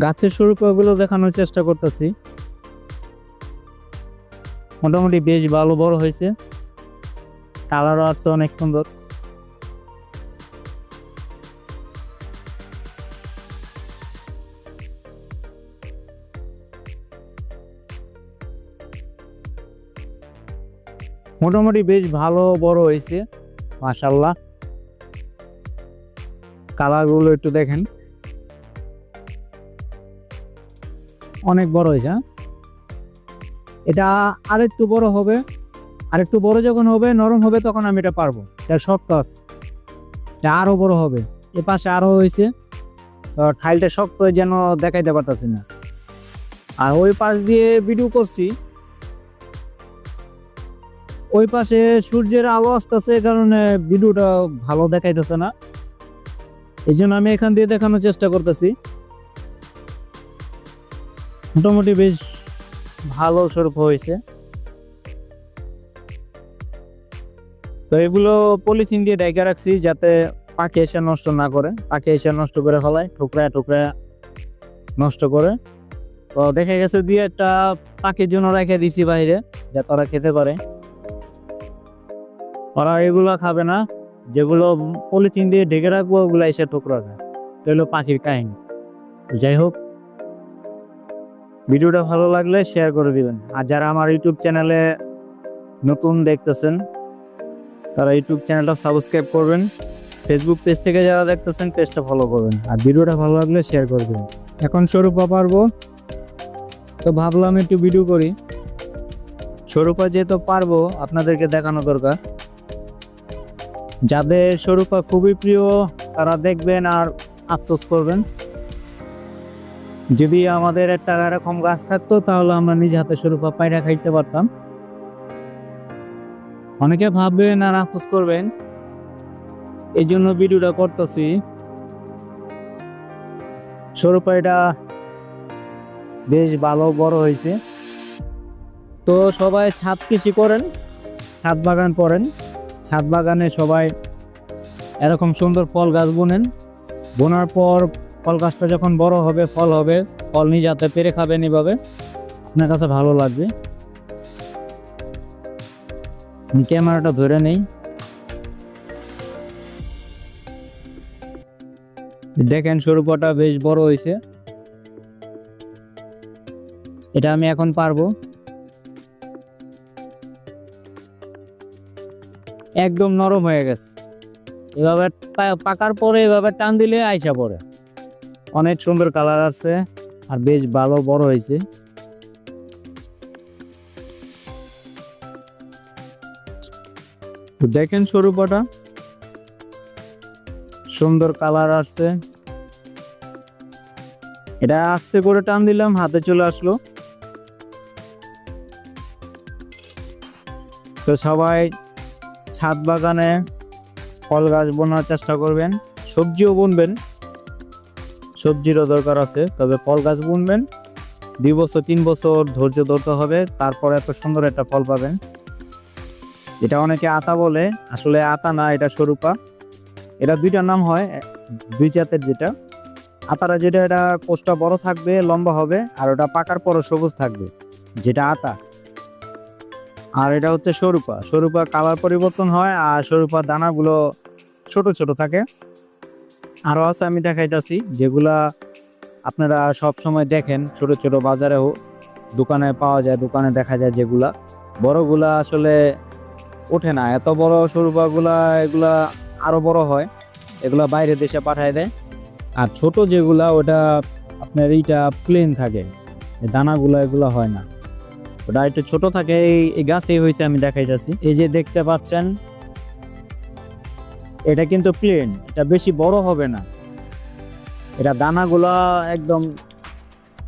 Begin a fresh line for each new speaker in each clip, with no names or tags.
গাছের স্বরূপগুলো দেখানোর চেষ্টা করতেছি। মোটামুটি বেশ ভালো বড় হয়েছে। কালারও আসছে অনেক সুন্দর। মোটামুটি বেশ ভালো বড় হয়েছে মাশাল্লাহ কালারগুলো একটু দেখেন। অনেক বড় হয়েছে হ্যাঁ? এটা আরেকটু বড় হবে, আরেকটু বড় যখন হবে, নরম হবে, তখন আমি এটা পারব। এটা শক্ত আছে। এটা আরও বড় হবে। এ পাশে আরও হয়েছে। ঠাইলটা শক্ত যেন দেখাইতে পারতাছি না। আর ওই পাশ দিয়ে ভিডিও করছি। ওই পাশে সূর্যের আলো আসতেছে কারণে ভিডিওটা ভালো দেখাইতেছে না। এই জন্য আমি এখান দিয়ে দেখানোর চেষ্টা করতেছি। মোটামুটি বেশ ভালো স্বরূপ হয়েছে। তো এগুলো পলিথিন দিয়ে ডাইকা রাখছি যাতে পাখি এসে নষ্ট না করে। পাখি এসে নষ্ট করে ফেলায় টুকরা টুকরা নষ্ট করে। তো দেখা গেছে দিয়ে একটা পাখির জন্য রেখে দিছি বাইরে, যাতে ওরা খেতে পারে। ওরা এগুলো খাবে না, যেগুলো পলিথিন দিয়ে ঢেকে রাখব ওগুলো এসে টুকরা খায়। তো হলো পাখির কাহিনী। যাই হোক ভিডিওটা ভালো লাগলে শেয়ার করে দিবেন। আর যারা আমার ইউটিউব চ্যানেলে নতুন দেখতেছেন, তারা ইউটিউব চ্যানেলটা সাবস্ক্রাইব করবেন। ফেসবুক পেজ থেকে যারা দেখতেছেন পেজটা ফলো করবেন। আর ভিডিওটা ভালো লাগলে শেয়ার করে দেবেন। এখন স্বরূপা পারব। তো ভাবলাম একটু ভিডিও করি। স্বরূপা যেহেতু পারব, আপনাদেরকে দেখানো দরকার। যাদের স্বরূপা খুবই প্রিয়, তারা দেখবেন আর আফসোস করবেন। যদি আমাদের একটা এরকম গাছ থাকতো, তাহলে আমরা নিজে হাতে স্বরূপা পায়রা খাইতে পারতাম। অনেকে ভাববেন আর আফসোস করবেন এই জন্য ভিডিওটা করতেছি। স্বরূপা এটা বেশ ভালো বড় হয়েছে। তো সবাই ছাদ কৃষি করেন, ছাদ বাগান করেন। ছাদ বাগানে সবাই এরকম সুন্দর ফল গাছ বোনেন। বোনার পর ফল গাছটা যখন বড় হবে, ফল হবে, ফল নিয়ে যাতে পেরে খাবেন এভাবে। আপনার কাছে ভালো লাগবে। ক্যামেরাটা ধরে নেই। দেখেন স্বরূপটা বেশ বড় হয়েছে। এটা আমি এখন পারব। একদম নরম হয়ে গেছে। এভাবে পাকার পরে এভাবে টান দিলে আইসা পড়ে। অনেক সুন্দর কালার আছে আর বেশ ভালো বড় হয়েছে। দেখেন স্বরূপটা সুন্দর কালার আসছে। এটা আস্তে করে টান দিলাম, হাতে চলে আসলো। তো সবাই ছাদ বাগানে ফল গাছ বোনার চেষ্টা করবেন, সবজিও বুনবেন। সবজিরও দরকার আছে, তবে ফল গাছ বুনবেন। দুই বছর, তিন বছর ধৈর্য ধরতে হবে, তারপর এত সুন্দর একটা ফল পাবেন। এটা অনেকে আতা বলে, আসলে আতা না, এটা সরুপা। এটা দুইটা নাম হয়, দুই জাতের যেটা। আতারা যেটা, এটা কোষটা বড় থাকবে, লম্বা হবে, আর ওটা পাকার পরও সবুজ থাকবে, যেটা আতা। আর এটা হচ্ছে সরুপা। সরুপা কালার পরিবর্তন হয়, আর স্বরূপা দানাগুলো ছোট ছোট থাকে। আরও আছে আমি দেখাইতেছি, যেগুলা আপনারা সব সময় দেখেন, ছোট ছোট বাজারেও দোকানে পাওয়া যায়, দোকানে দেখা যায় যেগুলা। বড়গুলা আসলে ওঠে না, এত বড় স্বরূপাগুলা এগুলা আরও বড় হয়, এগুলা বাইরে দেশে পাঠায় দেয়। আর ছোট যেগুলা, ওটা আপনার এইটা প্লেন থাকে দানাগুলা এগুলা হয় না। ওটা একটু ছোট থাকে, এই গাছেই হয়েছে আমি দেখাইতেছি। এই যে দেখতে পাচ্ছেন এটা কিন্তু প্লেন এটা বেশি বড় হবে না। এটা দানাগুলা একদম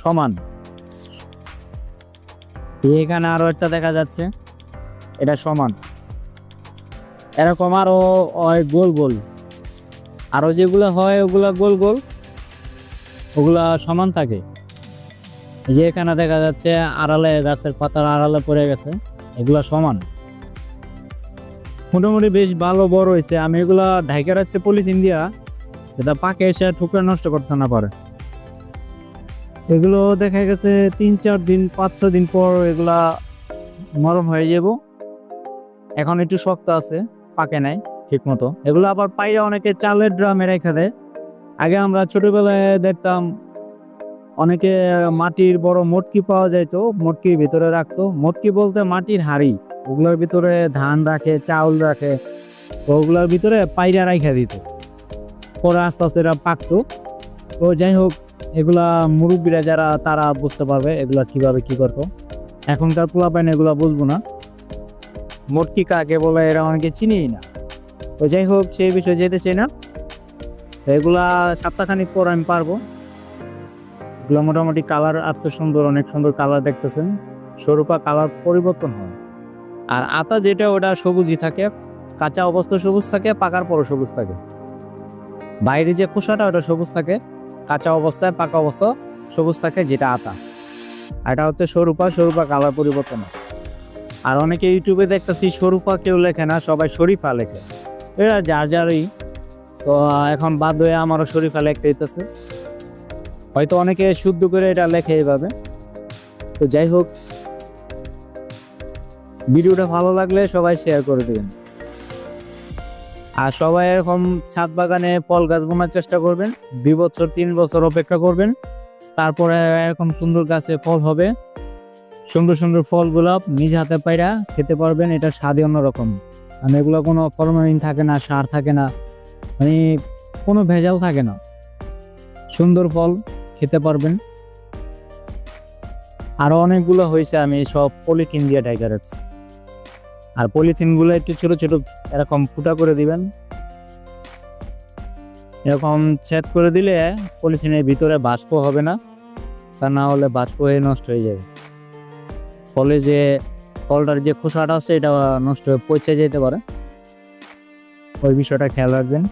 সমান। এখানে আরও একটা দেখা যাচ্ছে, এটা সমান। এরকম আরও হয় গোল গোল। আরও যেগুলো হয় ওগুলা গোল গোল, ওগুলা সমান থাকে। যে এখানে দেখা যাচ্ছে আড়ালে গাছের পাতার আড়ালে পড়ে গেছে, এগুলা সমান। মোটামুটি বেশ ভালো বড় হয়েছে। আমি এগুলা ঢাইকে রাখছি পলিথিন দিয়া, যেটা পাকে এসে ঠুকরে নষ্ট করতে না পারে। এগুলো দেখা গেছে তিন চার দিন, পাঁচ ছ দিন পর এগুলা নরম হয়ে যাব। এখন একটু শক্ত আছে, পাকে নাই ঠিক মতো এগুলো আবার পাইরা অনেকে চালের ড্রামে রেখে দেয়। আগে আমরা ছোটবেলায় দেখতাম অনেকে মাটির বড় মটকি পাওয়া যাইতো, মটকির ভিতরে রাখতো। মটকি বলতে মাটির হাড়ি। ওগুলোর ভিতরে ধান রাখে, চাউল রাখে ওগুলোর ভিতরে পায়রা রাইখা দিত। পরে আস্তে আস্তে এরা পাকতো। তো যাই হোক, এগুলা মুরব্বীরা যারা, তারা বুঝতে পারবে এগুলা কীভাবে কি করতো। এখনকার পোলা পোলাপাইন এগুলা বুঝব না। মটকি কাকে বলে এরা অনেকে চিনিই না। তো যাই হোক, সেই বিষয়ে যেতে চাই না। এগুলা সপ্তাহখানিক পর আমি পারব। এগুলো মোটামুটি কালার আসছে সুন্দর, অনেক সুন্দর কালার দেখতেছেন। সরুপা কালার পরিবর্তন হয়। আর আতা যেটা, ওটা সবুজই থাকে। কাঁচা অবস্থা সবুজ থাকে, পাকার পরও সবুজ থাকে। বাইরে যে খোসাটা, ওটা সবুজ থাকে। কাঁচা অবস্থায়, পাকা অবস্থা সবুজ থাকে, যেটা আতা। এটা হচ্ছে সরুপা সরুপা কালার পরিবর্তন। আর অনেকে ইউটিউবে দেখতেছি সরুপা কেউ লেখে না, সবাই শরীফা লেখে। এরা যার যারই। তো এখন বাদ হয়ে আমারও শরীফা লিখতে দিতেছে হয়তো অনেকে শুদ্ধ করে এটা লেখে এইভাবে। তো যাই হোক ভিডিওটা ভালো লাগলে সবাই শেয়ার করে দেবেন। আর সবাই এরকম ছাদ বাগানে ফল গাছ বোনার চেষ্টা করবেন। দুই বছর, তিন বছর অপেক্ষা করবেন। তারপরে এরকম সুন্দর গাছে ফল হবে। সুন্দর সুন্দর ফলগুলো নিজ হাতে পাইরা খেতে পারবেন, এটা স্বাদই অন্যরকম। মানে এগুলো কোনো ফরমালিন থাকে না, সার থাকে না। মানে কোনো ভেজাল থাকে না। সুন্দর ফল খেতে পারবেন। আরও অনেকগুলো হয়েছে আমি সব পলিথিন দিয়ে টাইগার আর পলিথিনগুলো একটু ছোট ছোট এরকম ফুটা করে দিবেন। এরকম ছেদ করে দিলে পলিথিনের ভিতরে বাষ্প হবে না, তা না হলে বাষ্প হয়ে নষ্ট হয়ে যাবে। ফলে যে ফলটার যে খোসাটা আছে, এটা নষ্ট হয়ে পচে যেতে পারে। ওই বিষয়টা খেয়াল রাখবেন।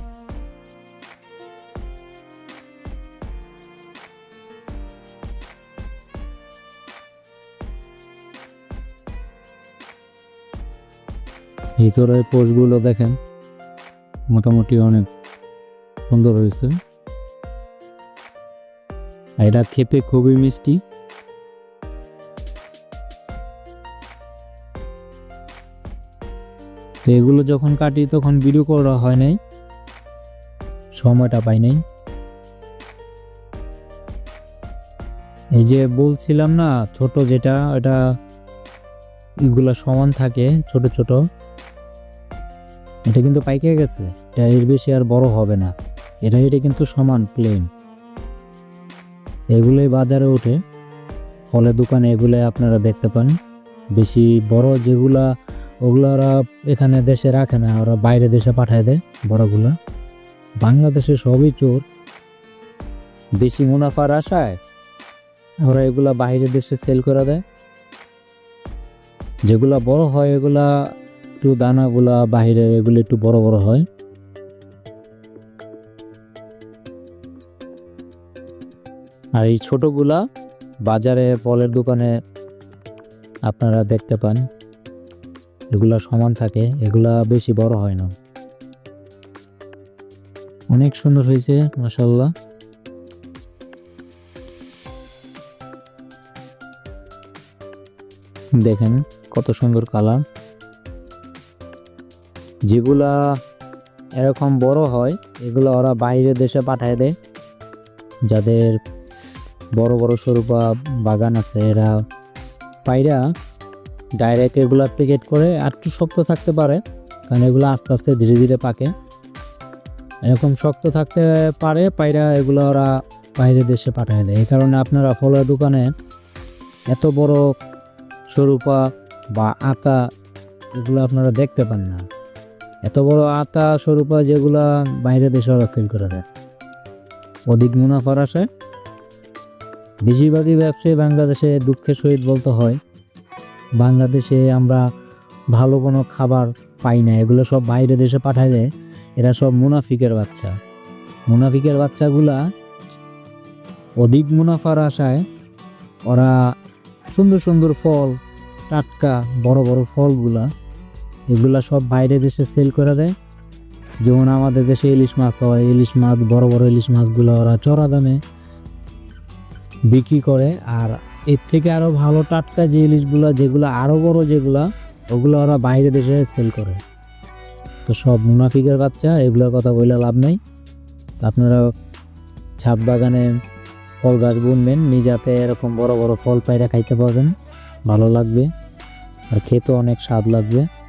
ভিতরে পোষগুলো দেখেন, মোটামুটি অনেক সুন্দর হয়েছে। এটা খেতে খুবই মিষ্টি। তো এগুলো যখন কাটি তখন ভিডিও করা হয় নাই, সময়টা পাই নাই। এই যে বলছিলাম না, ছোট যেটা, এটা এগুলা সমান থাকে, ছোট ছোট। এটা কিন্তু পাইকে গেছে। এটা এর বেশি আর বড় হবে না। এটা এটা কিন্তু সমান প্লেন এগুলোই বাজারে ওঠে। ফলের দোকানে এগুলো আপনারা দেখতে পান। বেশি বড় যেগুলা ওগুলো ওরা এখানে দেশে রাখে না, ওরা বাইরে দেশে পাঠায় দেয় বড়গুলা। বাংলাদেশে সবই চোর। বেশি মুনাফার আশায় ওরা এগুলা বাইরে দেশে সেল করে দেয়। যেগুলা বড় হয়, এগুলা একটু দানাগুলা বাহিরে এগুলো একটু বড় বড় হয়। আর এই ছোটগুলা বাজারে ফলের দোকানে আপনারা দেখতে পান। এগুলা সমান থাকে, এগুলা বেশি বড় হয় না। অনেক সুন্দর হয়েছে মাসাল্লাহ দেখেন কত সুন্দর কালার। যেগুলা এরকম বড় হয়, এগুলো ওরা বাইরে দেশে পাঠায় দেয়। যাদের বড় বড় স্বরূপা বাগান আছে, এরা পায়রা ডাইরেক্ট এগুলা প্যাকেট করে আর একটু শক্ত থাকতে পারে, কারণ এগুলো আস্তে আস্তে ধীরে ধীরে পাকে। এরকম শক্ত থাকতে পারে পায়রা এগুলো ওরা বাইরে দেশে পাঠায় দেয়। এই কারণে আপনারা ফলের দোকানে এত বড় স্বরূপা বা আতা এগুলো আপনারা দেখতে পান না। এত বড় আতা স্বরূপা যেগুলা বাইরে দেশে ওরা সেল করে দেয়। অধিক মুনাফার আশায় বেশিরভাগই ব্যবসায়ী বাংলাদেশে দুঃখের সহিত বলতে হয়, বাংলাদেশে আমরা ভালো কোনো খাবার পাই না, এগুলো সব বাইরে দেশে পাঠায় দেয়, এরা সব মুনাফিকের বাচ্চা। মুনাফিকের বাচ্চাগুলা অধিক মুনাফার আশায় ওরা সুন্দর সুন্দর ফল, টাটকা বড় বড় ফলগুলা এগুলা সব বাইরে দেশে সেল করে দেয়। যেমন আমাদের দেশে ইলিশ মাছ হয়, ইলিশ মাছ, বড় বড় ইলিশ মাছগুলো ওরা চড়া দামে
বিক্রি করে। আর এর থেকে আরও ভালো টাটকা যে ইলিশগুলো, যেগুলো আরও বড় যেগুলা, ওগুলো ওরা বাইরে দেশে সেল করে। তো সব মুনাফিকের বাচ্চা, এগুলোর কথা বলে লাভ নাই। আপনারা ছাদ বাগানে ফল গাছ বুনবেন, নিজাতে এরকম বড় বড় ফল পায়রা খাইতে পারবেন। ভালো লাগবে। আর খেতে অনেক স্বাদ লাগবে।